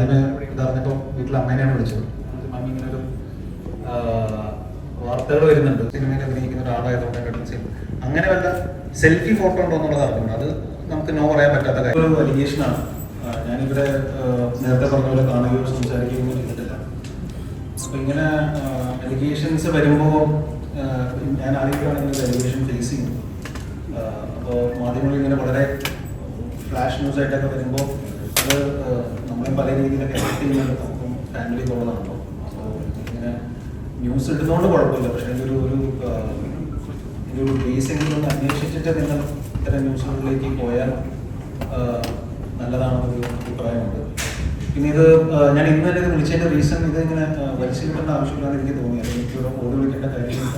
അതിന് ഇതറിഞ്ഞപ്പോൾ വീട്ടിൽ അമ്മേനെയാണ് വിളിച്ചത്. മമ്മി ഇങ്ങനെ ഒരു വാർത്തകൾ വരുന്നുണ്ട്. സിനിമയിൽ അഭിനയിക്കുന്ന ഒരാളായതുകൊണ്ട് അടുത്ത് ചെയ്യും അങ്ങനെ വല്ല സെൽഫി ഫോട്ടോ ഉണ്ടോ എന്നുള്ളത് അത് നമുക്ക് നോ പറയാൻ പറ്റാത്ത കാര്യം. ഒരു അലിഗേഷനാണ് ഞാനിവിടെ നേരത്തെ പറഞ്ഞ പോലെ കാണുകയോ സംസാരിക്കുകയോ ചെയ്തിട്ടില്ല. അപ്പൊ ഇങ്ങനെ അലിഗേഷൻസ് വരുമ്പോൾ ഞാൻ ആദ്യമായിട്ടാണ് ഇങ്ങനെ അലിഗേഷൻ ഫേസ് ചെയ്യുന്നത്. അപ്പോൾ മാധ്യമങ്ങളിൽ ഇങ്ങനെ വളരെ ഫ്ലാഷ് ന്യൂസ് ആയിട്ടൊക്കെ വരുമ്പോൾ അത് നമ്മളെ പല രീതിയിലൊക്കെ എഫക്ട് ചെയ്യുന്നുണ്ട് നമുക്കും ഫാമിലി കുറവാണല്ലോ അപ്പോൾ ഇങ്ങനെ ന്യൂസ് ഇടുന്നതുകൊണ്ട് കുഴപ്പമില്ല. പക്ഷേ അതിന്റെ ഒരു ഒരു എന്റെ ഒരു ബേസ് എങ്കിലും അന്വേഷിച്ചിട്ട് നിങ്ങൾ ഇത്തരം ന്യൂസുകളിലേക്ക് പോയാൽ നല്ലതാണെന്നൊരു അഭിപ്രായമുണ്ട്. പിന്നെ ഇത് ഞാൻ ഇന്ന് തന്നെ ഇത് വിളിച്ചതിന്റെ റീസൺ ഇത് ഇങ്ങനെ വലിച്ചു കിട്ടേണ്ട ആവശ്യമില്ലാന്ന് എനിക്ക് തോന്നിയത് എനിക്ക് ഇവിടെ ഓടി വിളിക്കേണ്ട കാര്യമില്ല.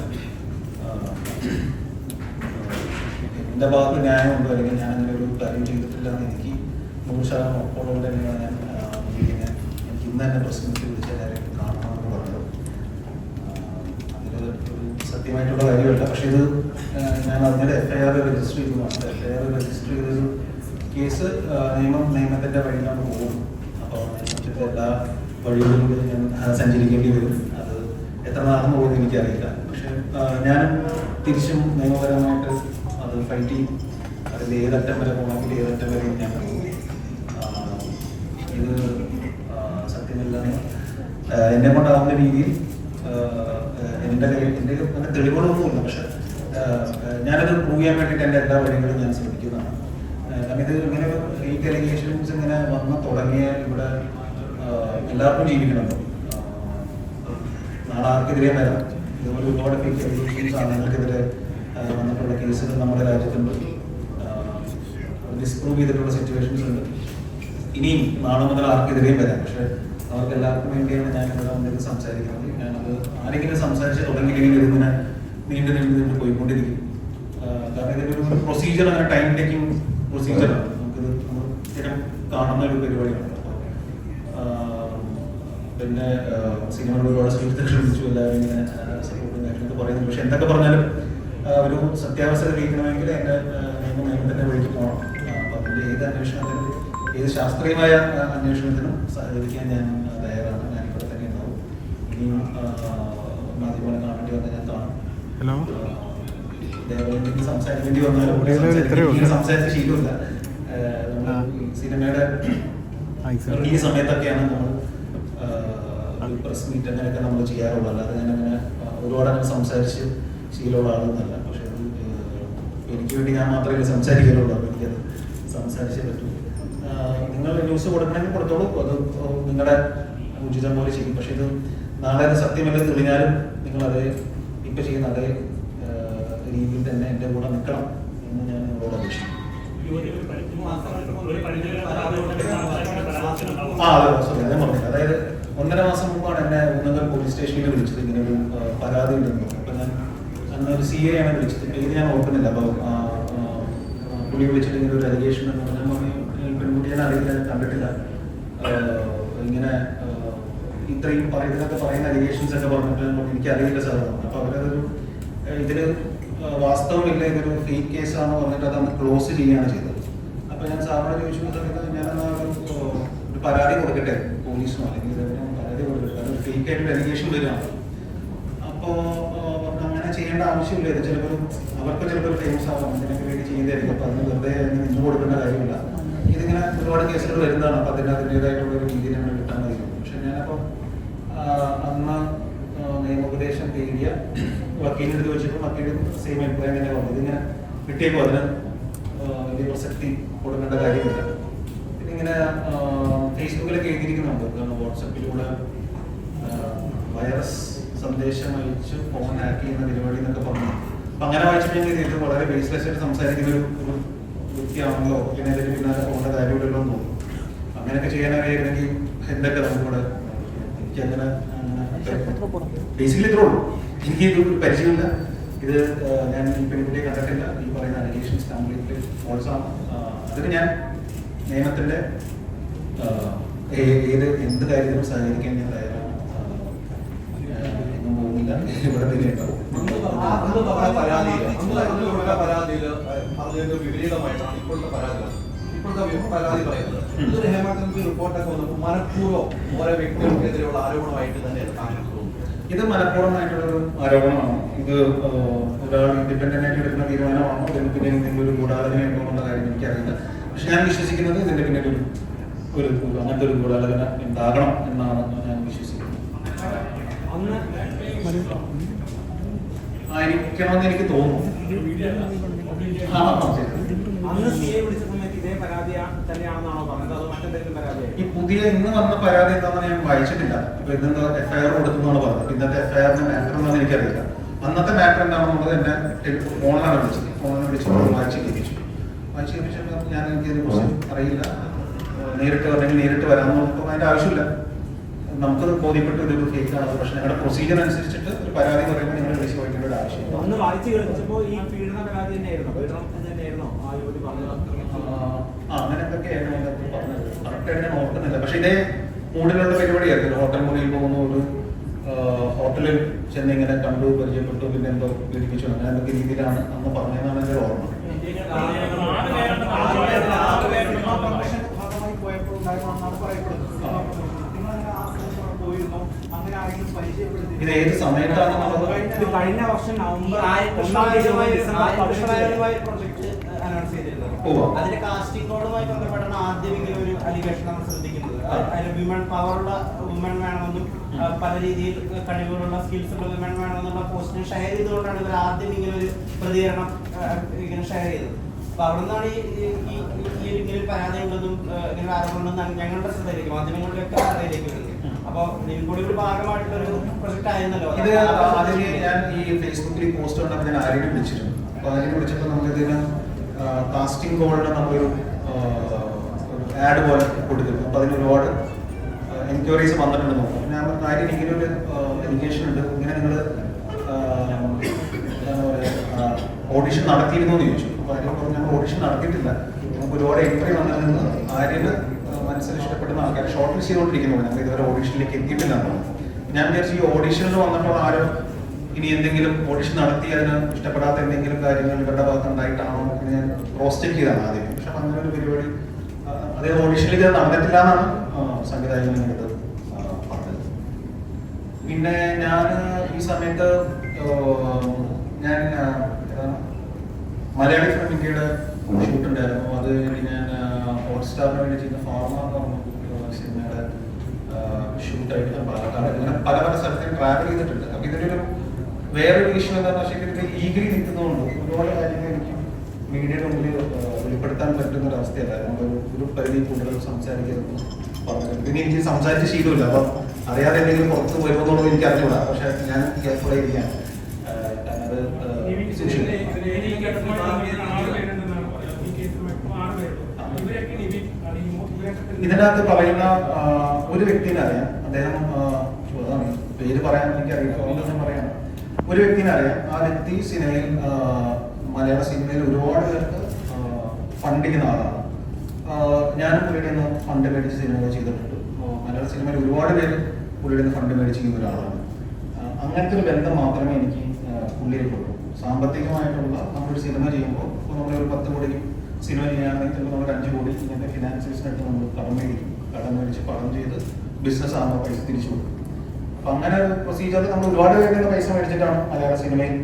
എന്റെ ഭാഗത്ത് ന്യായമുണ്ടോ? അല്ലെങ്കിൽ ഞാൻ അങ്ങനെ ഒരു കാര്യം ചെയ്തിട്ടില്ല എന്ന് എനിക്ക് നൂറ് ശതമാനം ഉറപ്പുള്ളത് തന്നെയാണ് ഞാൻ ഇന്ന് തന്നെ പ്രസിഡന്റ് വിളിച്ച കാണണമെന്ന് പറഞ്ഞത് അതിൽ സത്യമായിട്ടുള്ള കാര്യമല്ല. പക്ഷേ ഇത് ഞാൻ അതിന്റെ R register F I R register ചെയ്തൊരു കേസ് നിയമം നിയമത്തിന്റെ വഴിയിലാണ് പോകും. അപ്പോൾ നിയമത്തിന്റെ എല്ലാ വഴികളിലും ഞാൻ സഞ്ചരിക്കേണ്ടി വരും. അത് എത്ര നാളെന്ന് പോകുന്നത് എനിക്കറിയില്ല. പക്ഷേ ഞാൻ തിരിച്ചും നിയമപരമായിട്ട് അത് ഫൈറ്റ് ചെയ്യും. അതിൽ ഏതറ്റം വരെ പോകണമെങ്കിൽ ഏതറ്റം വരെ ഞാൻ ഇത് എന്നെ കൊണ്ടാവുന്ന രീതിയിൽ എന്റെ എന്റെ അങ്ങനെ തെളിവുകളൊന്നുമില്ല പക്ഷെ ഞാനത് പ്രൂവ് ചെയ്യാൻ വേണ്ടിയിട്ട് എന്റെ എല്ലാ വഴികളും ഞാൻ ശ്രമിക്കുന്നതാണ്. കാരണം ഇത് ഇങ്ങനെ ഈ ഡെലിഗേഷൻസ് ഇങ്ങനെ വന്ന് തുടങ്ങിയാൽ ഇവിടെ എല്ലാവർക്കും ജീവിക്കണമല്ലോ. നാളെ ആർക്കെതിരെ വരാം. ഇതുപോലെ ഒരുപാട് ഫേക്ക് അലിഗേഷൻസ് ആളുകൾക്കെതിരെ വന്നിട്ടുള്ള കേസുകൾ നമ്മുടെ രാജ്യത്തുണ്ട്. ഡിസ്പ്രൂവ് ചെയ്തിട്ടുള്ള സിറ്റുവേഷൻസ് ഉണ്ട്. ഇനിയും നാളെ മുതൽ ആർക്കെതിരെയും വരാം. പക്ഷെ അവർക്ക് എല്ലാവർക്കും വേണ്ടിയാണ് ഞാൻ ഇവിടെ വന്നിട്ട് സംസാരിക്കുന്നത്. ഞാനത് ആരെങ്കിലും സംസാരിച്ച് തുടങ്ങിയില്ലെങ്കിൽ ഇതിങ്ങനെ നീണ്ടു നീണ്ടു നീണ്ടു പോയിക്കൊണ്ടിരിക്കും. കാരണം ഇതിന്റെ ഒരു പ്രൊസീജിയർ അങ്ങനെ ടൈം ടേക്കിംഗ് പ്രൊസീജിയറാണ് നമുക്കിത് സ്ഥിരം കാണുന്ന ഒരു പരിപാടിയാണ്. പിന്നെ സിനിമകൾ ഒരുപാട് സുഹൃത്തുക്കൾ ക്ഷണിച്ചു എല്ലാവരും ഇങ്ങനെ സപ്പോർട്ടും കാര്യങ്ങളൊക്കെ പറയുന്നു പക്ഷെ എന്തൊക്കെ പറഞ്ഞാലും ഒരു സത്യാവസ്ഥ തെളിയിക്കണമെങ്കിൽ എന്റെ നിയമ നിയമത്തിന്റെ വഴിക്ക് പോകണം. അപ്പം ഏത് അന്വേഷണത്തിനും ഏത് ശാസ്ത്രീയമായ അന്വേഷണത്തിനും സഹകരിക്കാൻ ഞാൻ ഇങ്ങനെ സംസാരിച്ച ശീലമില്ല. സിനിമയുടെ ഈ സമയത്തൊക്കെയാണ് നമ്മൾ പ്രസ് മീറ്റ് അങ്ങനെയൊക്കെ നമ്മൾ ചെയ്യാറുള്ളത്. അല്ലാതെ ഞാൻ അങ്ങനെ ഒരുപാട് അങ്ങനെ സംസാരിച്ച് ശീലമുള്ള പക്ഷെ എനിക്ക് വേണ്ടി ഞാൻ മാത്രമേ സംസാരിക്കാറുള്ളൂ അപ്പോൾ എനിക്കത് സംസാരിച്ചേ പറ്റൂ. നിങ്ങൾ ന്യൂസ് കൊടുക്കണമെങ്കിൽ കൊടുത്തോളൂ. അത് നിങ്ങളുടെ ഉചിതം പോലെ ചെയ്യും. പക്ഷെ ഇത് അത് സത്യമല്ല തെളിഞ്ഞാലും നിങ്ങൾ അതേ ഇപ്പൊ ചെയ്യുന്ന അതേ രീതിയിൽ തന്നെ എന്റെ കൂടെ നിൽക്കണം എന്ന് ഞാൻ നിങ്ങളോട് പറഞ്ഞില്ല. അതായത് ഒന്നര മാസം മുമ്പാണ് എന്നെ ഉന്നതർ പോലീസ് സ്റ്റേഷനിൽ വിളിച്ചത് ഇങ്ങനെ ഒരു പരാതി ഉണ്ടെന്ന്. അപ്പൊ ഞാൻ അന്ന് ഒരു സി എ ആണ് വിളിച്ചത്. പേര് ഞാൻ ഓർക്കുന്നില്ല. അപ്പൊ ആ, ആ, ആ, പുള്ളി വിളിച്ചിട്ട് ഇങ്ങനെ ഒരു അലിഗേഷൻ എന്ന് പറഞ്ഞാൽ പറഞ്ഞു "ഈ പെൺകുട്ടിയെ അറിയില്ല കണ്ടിട്ടില്ല. ഇങ്ങനെ ഇത്രയും പറയുന്നതൊക്കെ പറയുന്ന അലിഗേഷൻസ് ഒക്കെ പറഞ്ഞിട്ട് എനിക്ക് അറിയില്ല സാർ. അപ്പൊ അവരതൊരു ഇതിൽ വാസ്തവമില്ല ഇതൊരു ഫേക്ക് കേസാണെന്ന് പറഞ്ഞിട്ട് അത് അന്ന് ക്ലോസ് ചെയ്യുകയാണ് ചെയ്തത്. അപ്പൊ ഞാൻ സാറിനോട് ചോദിച്ചു സമയത്ത് ഞാൻ ഒരു പരാതി കൊടുക്കട്ടെ പോലീസിനോ? അല്ലെങ്കിൽ പരാതി കൊടുക്കട്ടെ? അത് ഫേക്ക് ആയിട്ട് അലിഗേഷൻ വരികയാണ്. അപ്പോ അങ്ങനെ ചെയ്യേണ്ട ആവശ്യമില്ല. ഇത് ചിലപ്പോൾ അവർക്ക് ചിലപ്പോൾ ഫേമസ് ആവാം. ഇതിനൊക്കെ വേണ്ടി ചെയ്യുന്നതായിരിക്കും. അപ്പൊ അതിന് വെറുതെ നിന്നു കൊടുക്കേണ്ട കാര്യമില്ല. ഇതിങ്ങനെ ഒരുപാട് കേസുകൾ വരുന്നതാണ്. അപ്പൊ അതിന് അതിന്റെതായിട്ടുള്ള ഒരു രീതിയിൽ നമ്മൾ കിട്ടാൻ മതി പക്ഷെ ഞാനപ്പോ അന്ന് നിയമോപദേശം തേടിയ വക്കീലിന്റെ അടുത്ത് വെച്ചപ്പോൾ വക്കീൽ സെയിം അഭിപ്രായം തന്നെ വന്നത് ഇതിങ്ങനെ കിട്ടിയപ്പോൾ അതിന് വലിയ പ്രസക്തി കൊടുക്കേണ്ട കാര്യമില്ല. പിന്നെ ഇങ്ങനെ ഫേസ്ബുക്കിലൊക്കെ എഴുതിയിരിക്കുന്നുണ്ട്. കാരണം വാട്സപ്പിലൂടെ വൈറസ് സന്ദേശം അയച്ച് ഫോൺ ഹാക്ക് ചെയ്യുന്ന പരിപാടി എന്നൊക്കെ പറഞ്ഞു. അപ്പം അങ്ങനെ വായിച്ചിട്ടുണ്ടെങ്കിൽ ഇത് വളരെ ബേസ്ലെസ് ആയിട്ട് സംസാരിക്കുന്ന ഒരു വ്യക്തിയാണല്ലോ പിന്നെ ഇതിന് പിന്നാലെ പോകേണ്ട കാര്യമില്ലല്ലോ എന്ന് തോന്നുന്നു. അങ്ങനെയൊക്കെ ചെയ്യാനായിരുന്നെങ്കിൽ എന്തൊക്കെ നമുക്കിവിടെ എനിക്ക് അങ്ങനെ ബേസിക്കലി ഇത്രേ ഉള്ളൂ എനിക്ക് ഇത് പരിചയമില്ല ഇത് ഞാൻ ഈ പെൺകുട്ടിയെ കണ്ടിട്ടില്ല ഈ പറയുന്ന അലിഗേഷൻസ് കംപ്ലീറ്റ്ലി ഫോൾസ് ആണ് അതൊക്കെ അതിന് ഞാൻ നിയമത്തിന്റെ ഏത് എന്ത് കാര്യത്തിനും സഹകരിക്കാൻ ഞാൻ തയ്യാറാണ് എങ്ങും പോകുന്നില്ല ഇവിടെ തന്നെ ഉണ്ടാവും പരാതിയിൽ പറഞ്ഞതിന്റെ വിപരീതമായിട്ടാണ് ഇപ്പോഴത്തെ പരാതി ഇപ്പോഴത്തെ പരാതി പറയുന്നത് ഇതൊരു ഹേമാകൃതി റിപ്പോർട്ടൊക്കെ വന്നപ്പോൾ മനഃപൂർവം ഓരോ വ്യക്തികൾക്കെതിരെയുള്ള ആരോപണമായിട്ട് തന്നെ ഇത് മലപ്പുറം ഇത് ഒരു ആരോപണമാണ്. ഇത് ഒരാൾ ഇൻഡിപെൻഡന്റ് ആയിട്ട് എടുക്കുന്ന തീരുമാനമാണോ? ഇതിന് പിന്നെ എന്തെങ്കിലും ഒരു ഗൂഢാലോചന ഉണ്ടോ എന്നുള്ള കാര്യം എനിക്കറിയില്ല. പക്ഷെ ഞാൻ വിശ്വസിക്കുന്നത് ഇതിന്റെ പിന്നെ ഒരു ഒരു അങ്ങനത്തെ ഒരു ഗൂഢാലോചന ഉണ്ടാകണം എന്നാണ് ഞാൻ വിശ്വസിക്കുന്നത്. ആയിരിക്കണമെന്ന് എനിക്ക് തോന്നുന്നു. ആ, ആ, അന്ന് സി എ വിളിച്ച സമയത്ത് ഇതേ പരാതി തന്നെയാണെന്നാണോ പറഞ്ഞത്? അതോ മറ്റെന്തെങ്കിലും പരാതിയായി? ഈ പുതിയ ഇന്ന് വന്ന പരാതി എന്താണെന്ന് ഞാൻ വായിച്ചിട്ടില്ല. ഇപ്പൊ ഇന്ന് എഫ്ഐആർ കൊടുത്തു എന്നാണ് പറഞ്ഞത്. ഇന്നത്തെ എഫ്ഐആറിന്റെ മാറ്റർ എന്താണെന്ന് എനിക്കറിയില്ല. അന്നത്തെ മാറ്റർ എന്താണെന്നുള്ളത് എന്നെ ഫോണിലാണ് വിളിച്ചത്. ഫോണിൽ വിളിച്ച് വായിച്ച് കേൾപ്പിച്ചു. വായിച്ച് കേൾപ്പിച്ചപ്പോൾ ഞാൻ എനിക്കതിനെ കുറിച്ച് അറിയില്ല. നേരിട്ട് പറഞ്ഞെങ്കിൽ നേരിട്ട് വരാമെന്ന് പറഞ്ഞപ്പോൾ അതിന്റെ ആവശ്യമില്ല. നമുക്ക് ബോധ്യപ്പെട്ട ഒരു കേസാണ് ആണ് പക്ഷെ ഞങ്ങളുടെ പ്രൊസീജിയർ അനുസരിച്ചിട്ട് ഒരു പരാതി പറയുമ്പോൾ നിങ്ങൾ വിളിച്ച് ചോദിക്കേണ്ട ഒരു ആവശ്യം ഒന്ന് വായിച്ചു കേൾപ്പിച്ചപ്പോൾ ഈ പീഡന പരാതി തന്നെയായിരുന്നു. പീഡനം തന്നെയായിരുന്നോ ആ യുവതി പറഞ്ഞത്. അങ്ങനെ എന്തൊക്കെയായിരുന്നു അതിനകത്ത് പറഞ്ഞത്? കറക്റ്റായിട്ട് ഞാൻ ഓർക്കുന്നില്ല. പക്ഷെ ഇതേ മൂടിലുള്ള പരിപാടിയായിരുന്നു. ഹോട്ടൽ മുറിയിൽ പോകുന്ന ഒരു ഹോട്ടലിൽ ചെന്ന് ഇങ്ങനെ കണ്ടു പരിചയപ്പെട്ടു പിന്നെ എന്തോ പീഡിപ്പിച്ചു അങ്ങനെ എന്തൊക്കെ രീതിയിലാണ് അന്ന് പറഞ്ഞതെന്നാണ് എന്റെ ഓർമ്മ. ഇത് ഏത് സമയത്താണ് കഴിഞ്ഞ വർഷം നവംബർ ഒന്നാം തീയതി പതിനഞ്ച് ചെയ്തിരുന്നത് അതിന്റെ കാസ്റ്റിംഗ് കോഡുമായി ബന്ധപ്പെട്ടാണ് ആദ്യം ഇങ്ങനെ ഒരു അലിഗേഷൻ നമ്മൾ ശ്രദ്ധിക്കുന്നത്. അതിൽ വിമൺ പവറുള്ള വുമൺ വേണമെന്നും പല രീതിയിൽ കഴിവുകളുള്ള സ്കിൽസ് ഉള്ള വിമൺ വേണമെന്നുള്ള പോസ്റ്റിനെ ഷെയർ ചെയ്തുകൊണ്ടാണ് ഇവർ ആദ്യം ഇങ്ങനെ ഒരു പ്രതികരണം ഇങ്ങനെ ഷെയർ ചെയ്തത്. അപ്പൊ അവിടെ നിന്നാണ് ഈ ഈ- ഇങ്ങനെ ഒരു പരാതി ഉണ്ടെന്നും ഇങ്ങനെ ആരോപണം ഉണ്ടെന്നും ഞങ്ങളുടെ ശ്രദ്ധയിലേക്ക് മാധ്യമങ്ങളിലൊക്കെ ശ്രദ്ധയിലേക്ക് വരുന്നത്. അപ്പൊ ഇതിൽ ഒരു ഭാഗമായിട്ടുള്ള ഒരു പ്രൊജക്ട് ആയിരുന്നല്ലോ. ഇത് ഞാൻ ഈ ഫേസ്ബുക്കിൽ പോസ്റ്റ് കണ്ടപ്പോൾ ഞാൻ ആരെയും വിളിച്ചിരുന്നു. അപ്പൊ അതിനെ വിളിച്ചപ്പോൾ നമ്മളിതിന് കാസ്റ്റിംഗ് കോളിന് നമ്മളൊരു ആഡ് പോലെ കൊടുത്തിരുന്നു. അപ്പോൾ അതിന് ഒരുപാട് എൻക്വയറീസ് വന്നിട്ടുണ്ട് നോക്കാം ഞാൻ പറഞ്ഞ കാര്യം ഒരു എഡ്യൂക്കേഷൻ ഉണ്ട്. ഇങ്ങനെ നിങ്ങൾ എന്താണ് ഓഡിഷൻ നടത്തിയിരുന്നു എന്ന് ചോദിച്ചു. അപ്പോൾ ആര്യം പറഞ്ഞു ഞങ്ങൾ ഓഡിഷൻ നടത്തിയിട്ടില്ല. നമുക്ക് ഒരുപാട് എൻട്രി വന്നതിൽ നിന്ന് ആര്യന് മനസ്സിൽ ഇഷ്ടപ്പെടുന്ന ആൾക്കാർ ഷോർട്ട് ലിസ്റ്റ് ചെയ്തുകൊണ്ടിരിക്കുന്നു. ഞങ്ങൾ ഇതുവരെ ഓഡിഷനിലേക്ക് എത്തിയിട്ടില്ല എന്നാണ്. ഞാൻ വിചാരിച്ചു ഈ ഓഡിഷനിൽ വന്നപ്പോൾ ആരോ ഇനി എന്തെങ്കിലും ഓഡിഷൻ നടത്തി അതിന് ഇഷ്ടപ്പെടാത്ത എന്തെങ്കിലും കാര്യങ്ങൾ ഇവരുടെ ഭാഗത്ത് ഉണ്ടായിട്ടാണോ എന്ന് ഞാൻ ക്രോസ് ചെക്ക് ചെയ്താണ് ആദ്യം. പക്ഷെ അങ്ങനെ ഒരു പരിപാടി അതേ ഓഡിഷനിൽ ഇത് നടന്നിട്ടില്ല എന്നാണ് സംവിധായകൻ പറഞ്ഞത്. പിന്നെ ഞാൻ ഈ സമയത്ത് ഞാൻ? മലയാളി ഫിലിം ഇന്ത്യയുടെ ഷൂട്ട് ഉണ്ടായിരുന്നു. അത് ഞാൻ ഹോട്ട്സ്റ്റാറിന് വേണ്ടി ചെയ്യുന്ന ഫാർമ എന്ന് പറഞ്ഞ സിനിമയുടെ ഷൂട്ടായിട്ട് ഞാൻ പാലക്കാട് അങ്ങനെ പല പല സ്ഥലത്തേക്ക് ട്രാവൽ ചെയ്തിട്ടുണ്ട്. അപ്പൊ ഇതിലൊരു വേറൊരു വിഷയം എന്താണെന്ന് വെച്ചാൽ ഇത് ഈഗലി നിൽക്കുന്നതുകൊണ്ട് ഒരുപാട് കാര്യങ്ങൾ എനിക്ക് മീഡിയയുടെ മുമ്പിൽ വെളിപ്പെടുത്താൻ പറ്റുന്ന ഒരു അവസ്ഥയല്ല. നമ്മൾ ഒരു പരിധി കൂടുതൽ സംസാരിക്കരുത്. പറഞ്ഞു പിന്നെ എനിക്ക് സംസാരിച്ച് ശീലമില്ല. അപ്പം അറിയാതെ എന്തെങ്കിലും പുറത്ത് വരുമെന്നുള്ളത് എനിക്ക് അറിഞ്ഞൂടാ. പക്ഷെ ഞാൻ കെയർഫുൾ ആയിരിക്കാം issue. ഇതിനകത്ത് പറയുന്ന ഒരു വ്യക്തിനെ അറിയാം. അദ്ദേഹം പേര് പറയാൻ എനിക്ക് അറിയാം പറയാം. ഒരു വ്യക്തിനെ അറിയാം. ആ വ്യക്തി സിനിമയിൽ മലയാള സിനിമയിൽ ഒരുപാട് പേർക്ക് ഫണ്ട് ചെയ്യുന്ന ആളാണ്. ഞാനും പുള്ളിയുടെ നിന്ന് ഫണ്ട് മേടിച്ച് സിനിമകൾ ചെയ്തിട്ടുണ്ട്. മലയാള സിനിമയിൽ ഒരുപാട് പേര് പുള്ളിയുടെ നിന്ന് ഫണ്ട് മേടിച്ച് ചെയ്യുന്ന ഒരാളാണ് അങ്ങനത്തെ ഒരു ബന്ധം മാത്രമേ എനിക്ക് പുള്ളിയിലേക്കുള്ളൂ സാമ്പത്തികമായിട്ടുള്ള നമ്മളൊരു സിനിമ ചെയ്യുമ്പോൾ ഇപ്പോൾ നമ്മളൊരു പത്ത് കോടി സിനിമ ചെയ്യുകയാണെങ്കിൽ ചിലപ്പോൾ നമ്മൾ അഞ്ച് കോടി ഇങ്ങനത്തെ ഫിനാൻസിയേഴ്സിനായിട്ട് നമ്മൾ കടം മേടിക്കും. കടം മേടിച്ച് പണം ചെയ്ത് ബിസിനസ് ആകുമ്പോൾ പൈസ തിരിച്ചു കൊടുക്കും. അപ്പൊ അങ്ങനെ പ്രൊസീജിയർ നമ്മൾ ഒരുപാട് പേരുടെ പൈസ മേടിച്ചിട്ടാണ് മലയാള സിനിമയിൽ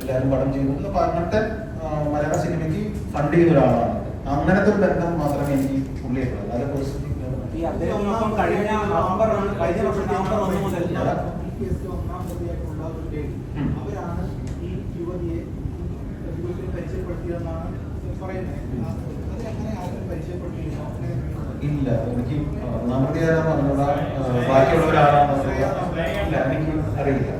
എല്ലാവരും പടം ചെയ്യുന്നത്. അപ്പൊ അങ്ങനത്തെ മലയാള സിനിമയ്ക്ക് ഫണ്ട് ചെയ്യുന്ന ഒരാളാണ്. അങ്ങനത്തെ ഒരു ബന്ധം മാത്രമേ എനിക്ക് പുള്ളിയായിട്ടുള്ളൂ അല്ലാതെ പേഴ്സണലി കഴിഞ്ഞ നവംബർ ഒന്ന് കഴിഞ്ഞ വർഷം നവംബർ ഒന്ന് മുതൽ ഈ ഒന്നാം പ്രതിയായിട്ടുള്ള ഒരു ലേഡി ഉം. അവരാണ് ഈ യുവതിയെ പരിചയപ്പെടുത്തിയതെന്നാണ് പറയുന്നത്. ഇല്ല. എനിക്ക് ഒന്നാമത്തെ ആരാന്ന് പറഞ്ഞൂടാ ഇല്ല എനിക്ക് അറിയില്ല.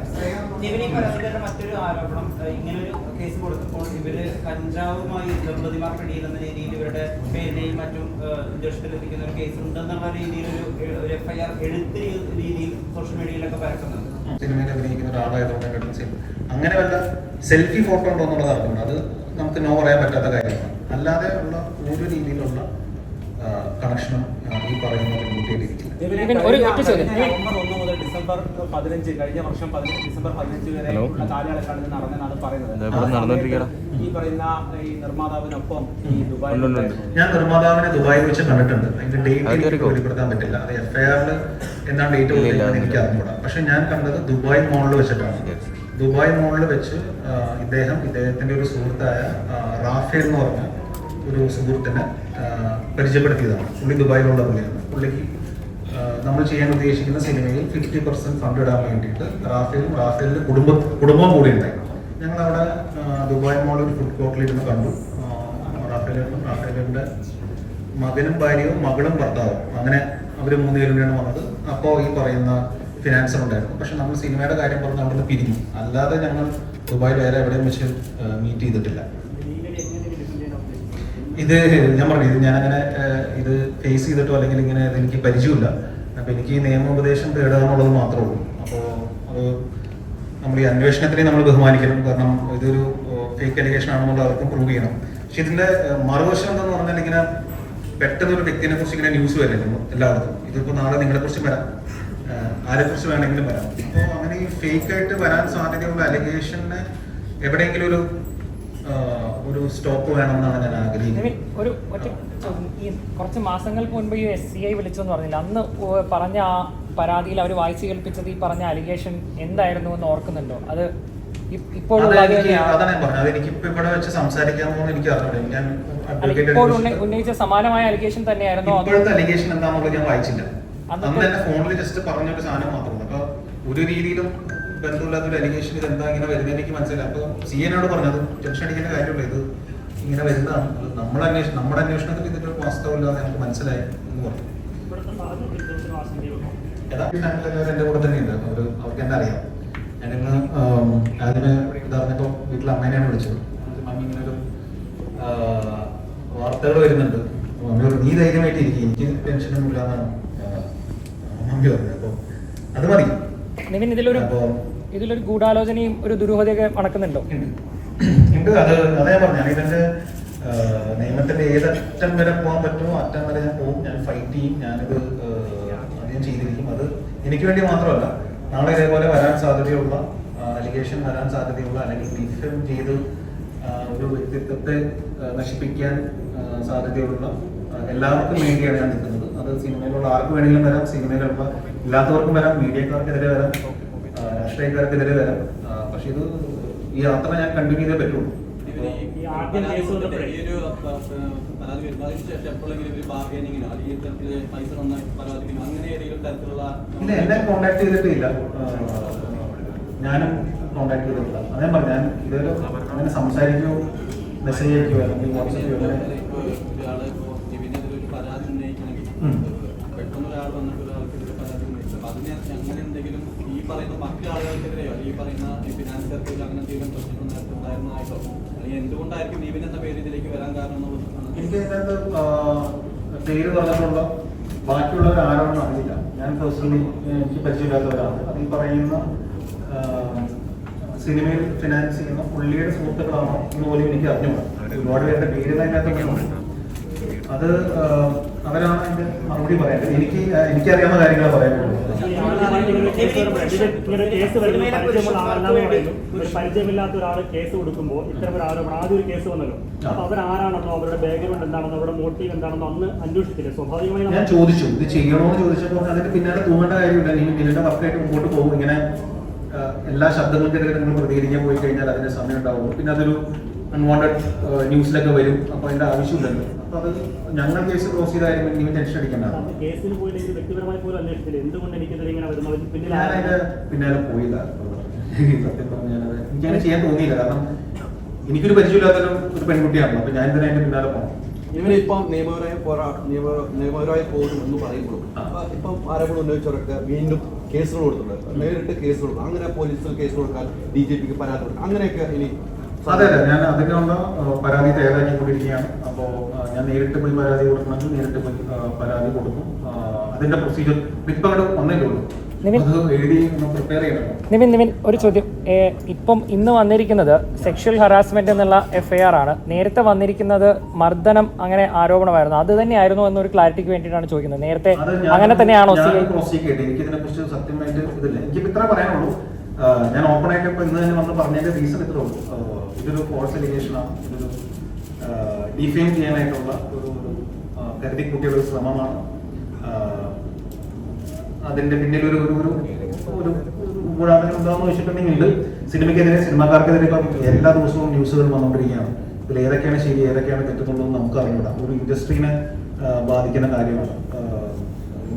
ഈ പരാതിക്കാരുടെ മറ്റൊരു ആരോപണം ഇങ്ങനൊരു ഇങ്ങനെ ഒരു കേസ് കൊടുത്തപ്പോൾ ഇവർ കഞ്ചാവുമായി ദമ്പതിമാർ പിടിയിലെന്ന രീതിയിൽ ഇവരുടെ പേരുടെയും മറ്റും ദോഷത്തിലെത്തിക്കുന്ന ഒരു കേസ് ഉണ്ടെന്നുള്ള രീതിയിൽ ഒരു എഫ്ഐആർ എഴുത്ത് രീതിയിൽ സോഷ്യൽ മീഡിയയിലൊക്കെ പരക്കുന്നുണ്ട് സിനിമയിൽ അഭിനയിക്കുന്ന ഒരാളായതുകൊണ്ട് സിനിമ അങ്ങനെ വല്ല സെൽഫി ഫോട്ടോ ഉണ്ടോ എന്നുള്ളത് അത് നമുക്ക് നോ പറയാൻ പറ്റാത്ത കാര്യമാണ്. അല്ലാതെ ഉള്ള ഒരു രീതിയിലുള്ള കണക്ഷനും ഈ പറയുന്ന പെൺകുട്ടിയിലിരിക്കില്ല ഡിസംബർ പതിനഞ്ച് കഴിഞ്ഞ വർഷം പതിനഞ്ച് ഡിസംബർ പതിനഞ്ച് വരെ. ഉള്ള കാലയളക്കാണ് ഇത് നടന്നതെന്നാണ് പറയുന്നത്. ഇത് ഇവിടെ ആ ഈ പറയുന്ന ഈ നിർമ്മാതാവിനൊപ്പം ഈ ദുബായ്. ഞാൻ നിർമ്മാതാവിനെ ദുബായിൽ വെച്ച് കണ്ടിട്ടുണ്ട്. അതിന്റെ ഡേറ്റ് എനിക്ക്. വെളിപ്പെടുത്താൻ പറ്റില്ല. അത് എഫ്ഐആറിൽ എന്താണ് ഡേറ്റ് ഇല്ല, ഇല്ല, എനിക്ക് അറിഞ്ഞൂടാ പക്ഷെ ഞാൻ കണ്ടത് ദുബായ് മോളിൽ വെച്ചിട്ടാണ്. ദുബായ് മോളിൽ വെച്ച് ഇദ്ദേഹം ഇദ്ദേഹത്തിന്റെ ഒരു സുഹൃത്തായ റാഫേൽ എന്ന് പറഞ്ഞ ഒരു സുഹൃത്തിനെ പരിചയപ്പെടുത്തിയതാണ്. പുള്ളി ദുബായിലുള്ള പുള്ളിയാണ്. പുള്ളിക്ക് നമ്മൾ ചെയ്യാൻ ഉദ്ദേശിക്കുന്ന സിനിമയിൽ ഫിഫ്റ്റി പെർസെന്റ് ഫണ്ട് ഇടാൻ വേണ്ടിയിട്ട് റാഫേലും റാഫേലിന്റെ കുടുംബ കുടുംബവും കൂടി ഉണ്ടായിരുന്നു ഞങ്ങൾ അവിടെ ദുബായ് മോളിൽ ഒരു ഫുഡ് കോർട്ടിൽ ഇരുന്ന് കണ്ടു. റാഫേലും റാഫേലിന്റെ മകനും ഭാര്യയും മകളും ഭർത്താവും. അങ്ങനെ അവർ മൂന്ന് മൂന്നുപേരുടെയാണ് വന്നത്. അപ്പോൾ ഈ പറയുന്ന ഫിനാൻസർ ഉണ്ടായിരുന്നു. പക്ഷെ നമ്മൾ സിനിമയുടെ കാര്യം പറഞ്ഞ് നിന്ന് പിരിഞ്ഞു. അല്ലാതെ ഞങ്ങൾ ദുബായിൽ വേറെ എവിടെയും വെച്ച് മീറ്റ് ചെയ്തിട്ടില്ല. ഇത് ഞാൻ പറഞ്ഞു ഇത് ഞാനങ്ങനെ ഇത് ഫേസ് ചെയ്തിട്ടോ അല്ലെങ്കിൽ ഇങ്ങനെ എനിക്ക് പരിചയമില്ല അപ്പൊ എനിക്ക് ഈ നിയമോപദേശം തേടുക എന്നുള്ളത് മാത്രമേ ഉള്ളൂ. അപ്പോൾ അത് നമ്മൾ ഈ അന്വേഷണത്തിനെ നമ്മൾ ബഹുമാനിക്കണം. കാരണം ഇതൊരു ഫേക്ക് അലിഗേഷൻ ആണെന്നുള്ള അവർക്ക് പ്രൂവ് ചെയ്യണം. പക്ഷെ ഇതിന്റെ മറുവശം എന്താണെന്ന് പറഞ്ഞാൽ ഇങ്ങനെ പെട്ടെന്ന് ഒരു വ്യക്തിനെ കുറിച്ച് ഇങ്ങനെ ന്യൂസ് വരില്ലല്ലോ എല്ലാവർക്കും ഇതിപ്പോ നാളെ നിങ്ങളെ കുറിച്ച് വരാം. ആരെ കുറിച്ച് വേണമെങ്കിലും വരാം. അപ്പോൾ അങ്ങനെ ഈ ഫേക്ക് ആയിട്ട് വരാൻ സാധ്യതയുള്ള അലിഗേഷന് എവിടെയെങ്കിലും ഒരു ഒരു സ്റ്റോപ്പ് വേണമെന്നാണ് ഞാൻ ആഗ്രഹിക്കുന്നത്. ഒരു ഒറ്റ ഈ കുറച്ച് മാസങ്ങൾക്ക് മുൻപ് ഈ എസ് സി ഐ വിളിച്ചെന്ന് പറഞ്ഞില്ല? അന്ന് പറഞ്ഞ ആ പരാതിയിൽ അവർ വായിച്ചു കേൾപ്പിച്ചത് ഈ പറഞ്ഞ അലിഗേഷൻ എന്തായിരുന്നു എന്ന് ഓർക്കുന്നുണ്ടോ? അത് ഇപ്പോൾ ഉന്നയിച്ച സമാനമായ അലിഗേഷൻ തന്നെയായിരുന്നു അലിഗേഷൻ എന്താണെന്നുള്ളത് ഞാൻ വായിച്ചില്ല. അന്ന് തന്നെ ഫോണിൽ ജസ്റ്റ് പറഞ്ഞൊരു സാധനം മാത്രമാണ് അപ്പൊ ഒരു രീതിയിലും ബന്ധമില്ലാത്ത ഒരു അലിഗേഷൻ ഇത് എന്താ ഇങ്ങനെ വരുന്നത് എനിക്ക് മനസ്സിലായി അപ്പൊ സി എന്നോട് പറഞ്ഞത് ടെൻഷൻ അടിക്കേണ്ട കാര്യമില്ല ഇത് ഇങ്ങനെ വരുന്നതാണ്. നമ്മൾ നമ്മുടെ അന്വേഷണം നമ്മുടെ അന്വേഷണത്തിൽ ഇതിന്റെ ഒരു വാസ്തവമില്ലാതെ നമുക്ക് മനസ്സിലായി എന്ന് പറഞ്ഞു. യഥാർത്ഥത്തിൽ ഞങ്ങളെല്ലാവരും എന്റെ കൂടെ തന്നെയുണ്ട് അവർ അവർക്ക് എന്താ അറിയാം? ഞാനിന്ന് അതിന് ആദ്യമേ ഇതറിഞ്ഞപ്പോൾ വീട്ടിൽ അമ്മേനെയാണ് വിളിച്ചത്. മമ്മി ഇങ്ങനെ ഒരു വാർത്തകൾ വരുന്നുണ്ട്. മമ്മി ഒരു നീ ധൈര്യമായിട്ട് ഇരിക്കും. എനിക്ക് ടെൻഷനൊന്നും ഇല്ലാന്നാണ് മമ്മി പറഞ്ഞത്. അപ്പോൾ അത് മതി നിവിൻ ഇതിലൊരു ഗൂഢാലോചനയും ഒരു ദുരൂഹതയൊക്കെ നടക്കുന്നുണ്ടോ ഉണ്ട്. അത് അതേ പറഞ്ഞു ഇതിന്റെ നിയമത്തിന്റെ ഏതറ്റം വരെ പോകാൻ പറ്റുമോ അറ്റം വരെ ഞാൻ പോകും. ഞാൻ ഫൈറ്റ് ചെയ്യും. ഞാനിത് ആദ്യം ചെയ്തിരിക്കും. അത് എനിക്ക് വേണ്ടി മാത്രമല്ല നാളെ ഇതേപോലെ വരാൻ സാധ്യതയുള്ള അലിഗേഷൻ വരാൻ സാധ്യതയുള്ള അല്ലെങ്കിൽ ഡിഫം ചെയ്ത് ഒരു വ്യക്തിത്വത്തെ നശിപ്പിക്കാൻ സാധ്യതയുള്ള എല്ലാവർക്കും വേണ്ടിയാണ് ഞാൻ നിൽക്കുന്നത്. അത് സിനിമയിലുള്ള ആർക്ക് വേണമെങ്കിലും വരാം സിനിമയിലുള്ള ഇല്ലാത്തവർക്കും വരാം മീഡിയക്കാർക്കെതിരെ വരാം. രാഷ്ട്രീയക്കാർക്കെതിരെ വരാം. പക്ഷെ ഇത് ഈ യാത്ര ഞാൻ കണ്ടിന്യൂ ചെയ്തേ പറ്റുള്ളൂ. ഇല്ല എന്നെ കോണ്ടാക്ട് ചെയ്തിട്ടില്ല. ഞാനും കോണ്ടാക്ട് ചെയ്തിട്ടില്ല. അതേ പറഞ്ഞു ഞാൻ ഇതൊരു അങ്ങനെ സംസാരിക്കുകയോ മെസ്സേജ് അയക്കുകയോ അല്ലെങ്കിൽ വാട്സപ്പ് അങ്ങനെ പെട്ടെന്ന് ഒരാൾ വന്നിട്ട് ഒരാൾക്കെതിരെ പരാതി ഉന്നയിച്ചു അപ്പൊ അതിന് അങ്ങനെ എന്തെങ്കിലും ഈ പറയുന്ന മറ്റു ആളുകൾക്കെതിരെയോ ഈ പറയുന്ന ഫിനാൻസുകാർക്കെതിരെ അങ്ങനെ എന്തെങ്കിലും പ്രശ്നങ്ങൾ നേരത്തെ ഉണ്ടായിരുന്നതായിട്ടോ അല്ലെങ്കിൽ എന്തുകൊണ്ടായിരിക്കും ദീപൻ എന്ന പേര് ഇതിലേക്ക് വരാൻ കാരണം എനിക്ക് പേര് പറഞ്ഞിട്ടുള്ള ബാക്കിയുള്ളവർ ആരോടും അറിയില്ല. ഞാൻ പേഴ്സണലി എനിക്ക് പരിചയമില്ലാത്തവരാണ്. അതിൽ പറയുന്ന സിനിമയിൽ ഫിനാൻസ് ചെയ്യുന്ന പുള്ളിയുടെ സുഹൃത്തുക്കളാണോ എന്ന് പോലും എനിക്ക് അറിഞ്ഞുകൂടാ. ഒരുപാട് പേരുടെ പേര് തന്നെ അത് അവരാണ് അതിന്റെ മറുപടി പറയാൻ എനിക്ക് എനിക്കറിയാവുന്ന കാര്യങ്ങളെ പരിചയമില്ലാത്ത ഒരാൾ കേസ് കൊടുക്കുമ്പോൾ ഇത്തരം ഒരു ആരോപണം ആദ്യം ഒരു കേസ് വന്നല്ലോ അപ്പൊ അവരാരാണെന്നോ അവരുടെ ബാക്ക്ഗ്രൗണ്ട് എന്താണെന്നോ അവരുടെ മോട്ടീവ് എന്താണെന്നോ അന്ന് അന്വേഷിച്ചില്ലേ സ്വാഭാവികമായി ഞാൻ ചോദിച്ചു ഇത് ചെയ്യണോന്ന് ചോദിച്ചപ്പോൾ അതിന് പിന്നാലെ തൂങ്ങേണ്ട കാര്യമില്ല. നീ നിന്റെ വർക്കായിട്ട് മുമ്പോട്ട് പോകും. ഇങ്ങനെ എല്ലാ ശബ്ദങ്ങൾക്കെതിരെ നിങ്ങൾ പ്രതികരിക്കാൻ പോയി കഴിഞ്ഞാൽ അതിന് സമയം ഉണ്ടാവും പിന്നെ അതൊരു അൺവാണ്ടഡ് ന്യൂസിലൊക്കെ വരും. അപ്പൊ അതിന്റെ ആവശ്യമില്ലല്ലോ. അത് ഞങ്ങൾ കേസ് ക്ലോസ് ചെയ്തായിരുന്നു ഇനി ടെൻഷൻ അടിക്കേണ്ട കേസിൽ വ്യക്തിപരമായി പോലും അന്വേഷിച്ചില്ല. എന്തുകൊണ്ട് എനിക്കെതിരെ ഇങ്ങനെ വരുന്നത് പിന്നിൽ ഞാൻ പിന്നാലെ പോയില്ല. സത്യം പറഞ്ഞാൽ എനിക്കങ്ങനെ ചെയ്യാൻ തോന്നിയില്ല. കാരണം എനിക്കൊരു പരിചയമില്ലാത്തൊരു ഒരു പെൺകുട്ടിയാണല്ലോ. അപ്പൊ ഞാൻ ഇതിനെ അതിന്റെ പിന്നാലെ പോകണം ഇവരിപ്പം നിയമപരമായ പോരാ നിയമ നിയമപരമായി പോകും എന്ന് പറയുമ്പോൾ ഇപ്പം ആരോപണം ഉന്നയിച്ചവരൊക്കെ വീണ്ടും കേസുകൾ കൊടുത്തിട്ടുണ്ട്. നേരിട്ട് കേസ് കൊടുക്കും. അങ്ങനെ പോലീസിൽ കേസ് കൊടുക്കാൻ ഡി ജി പിക്ക് പരാതി കൊടുക്കും. അങ്ങനെയൊക്കെ ഇനി അതെ അതെ. ഞാൻ അതിനുള്ള പരാതി തയ്യാറാക്കിക്കൊണ്ടിരിക്കുകയാണ് അപ്പോൾ ഞാൻ നേരിട്ട് പോയി പരാതി കൊടുക്കണമെങ്കിൽ നേരിട്ട് പോയി പരാതി കൊടുക്കും. അതിന്റെ പ്രൊസീജിയർ ഇപ്പം ഒന്നേ ഉള്ളൂ. നിവിൻ. നിവിൻ ഒരു ചോദ്യം. ഇപ്പം ഇന്ന് വന്നിരിക്കുന്നത് സെക്ഷൽ ഹറാസ്മെന്റ് എന്നുള്ള എഫ് ഐ ആർ ആണ്. നേരത്തെ വന്നിരിക്കുന്നത് മർദ്ദനം അങ്ങനെ ആരോപണമായിരുന്നു. അത് തന്നെയായിരുന്നു എന്നൊരു ക്ലാരിറ്റിക്ക് വേണ്ടിയിട്ടാണ് ചോദിക്കുന്നത്. നേരത്തെ അങ്ങനെ ഇത്ര സി ഞാൻ ഓപ്പൺ ആയിട്ട് ഇപ്പൊ ഇന്ന് തന്നെ വന്ന് പറഞ്ഞതിന്റെ റീസൺ ഇത്രേ ഉള്ളൂ. ഇതൊരു ഫോൾസ് എലിഗേഷനാണ് ഇതൊരു ഡിഫെയിം ചെയ്യാനായിട്ടുള്ള ഒരു കരുതി കൂട്ടിയ ഒരു ശ്രമമാണ്. അതിന്റെ പിന്നിൽ ഒരു ഒരു ഒരു ഗൂഢാലോചന എന്താണെന്ന് വെച്ചിട്ടുണ്ടെങ്കിൽ സിനിമയ്ക്കെതിരെ സിനിമാക്കാർക്കെതിരെ ഇപ്പം എല്ലാ ദിവസവും ന്യൂസുകൾ വന്നുകൊണ്ടിരിക്കുകയാണ് ഇതിൽ ഏതൊക്കെയാണ് ശരി ഏതൊക്കെയാണ് തെറ്റുന്നുള്ളതെന്ന് നമുക്ക് അറിഞ്ഞൂടാ. ഒരു ഇൻഡസ്ട്രീനെ ബാധിക്കുന്ന കാര്യമാണ്.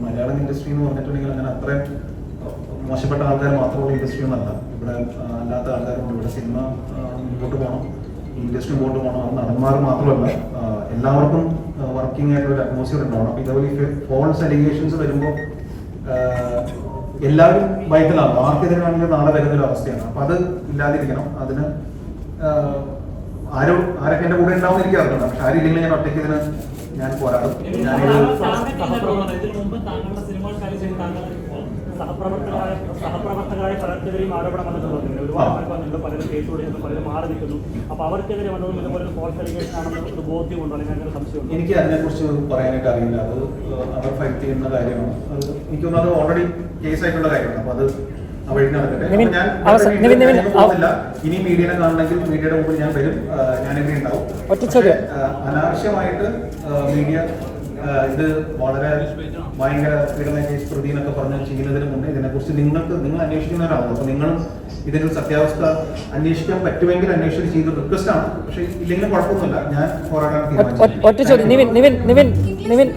മലയാളം ഇൻഡസ്ട്രി എന്ന് പറഞ്ഞിട്ടുണ്ടെങ്കിൽ അങ്ങനെ അത്രയും മോശപ്പെട്ട ആൾക്കാർ മാത്രമുള്ള ഇൻഡസ്ട്രി ഒന്നല്ല ഇവിടെ അല്ലാത്ത ആൾക്കാരുണ്ട് ഇവിടെ സിനിമ മുമ്പോട്ട് പോകണം. ഇൻഡസ്ട്രി മുമ്പോട്ട് പോകണം. അത് നടന്മാർ മാത്രമല്ല എല്ലാവർക്കും വർക്കിംഗ് ആയിട്ടുള്ള ഒരു അറ്റ്മോസ്ഫിയർ ഉണ്ടാവണം. അപ്പോൾ ഇതേപോലെ ഫോൾസ് അലിഗേഷൻസ് വരുമ്പോൾ എല്ലാവരും ഭയത്തിലാണ് ആർക്കെതിരാണെങ്കിലും നാളെ വരുന്ന ഒരു അവസ്ഥയാണ്. അപ്പൊ അത് ഇല്ലാതിരിക്കണം. അതിന് ആരോ ആരും ആരൊക്കെ എന്റെ കൂടെ ഉണ്ടാവും എനിക്ക് അറിയണം പക്ഷെ ആരില്ലെങ്കിൽ ഞാൻ ഒറ്റയ്ക്ക് ഇതിന് ഞാൻ പോരാടും. ഞാനിത് സഹപ്രവർത്തകരായ സഹപ്രവർത്തകരായ പലർക്കെതിരെയും ആരോപണം വന്നിട്ടുണ്ട് ഒരുപാട് ആൾക്കാർ വന്നിട്ടുണ്ട്. പലരും കേസ് കൊടുക്കുന്നു പലരും മാറി നിൽക്കുന്നു. അപ്പൊ അവർക്കെതിരെ വന്നതും ഇതുപോലെ ഒരു ഫോൾസ് അലിഗേഷൻ ആണെന്ന് ഒരു ബോധ്യമുണ്ടോ? അല്ലെങ്കിൽ അങ്ങനെ സംശയമുണ്ടോ? എനിക്ക് അതിനെക്കുറിച്ച് പറയാനായിട്ട് അറിയില്ല. അത് അവർ ഫൈറ്റ് ചെയ്യുന്ന കാര്യമാണ്. അത് എനിക്ക് തോന്നുന്നു അത് ഓൾറെഡി കേസ് ആയിട്ടുള്ള കാര്യമാണ്. അപ്പൊ അത് ഇനി മീഡിയനെ കാണണമെങ്കിൽ മീഡിയയുടെ മുമ്പിൽ ഞാൻ വരും. ഞാൻ ഞാനിവിടെ ഉണ്ടാവും. അനാവശ്യമായിട്ട് മീഡിയ ഇത് വളരെ ഭയങ്കര പീഡന കേസ് എന്നൊക്കെ പറഞ്ഞ് ചെയ്യുന്നതിന് മുന്നേ ഇതിനെക്കുറിച്ച് നിങ്ങൾക്ക് നിങ്ങൾ അന്വേഷിക്കുന്നവരാണല്ലോ അപ്പൊ നിങ്ങളും ഇതിന്റെ ഒരു സത്യാവസ്ഥ അന്വേഷിക്കാൻ പറ്റുമെങ്കിൽ അന്വേഷണം ചെയ്ത് റിക്വസ്റ്റ് ആണ് പക്ഷേ ഇല്ലെങ്കിലും കുഴപ്പമൊന്നുമില്ല. ഞാൻ പോരാടാൻ ഒറ്റ- നിവിൻ നിവിൻ നിവിൻ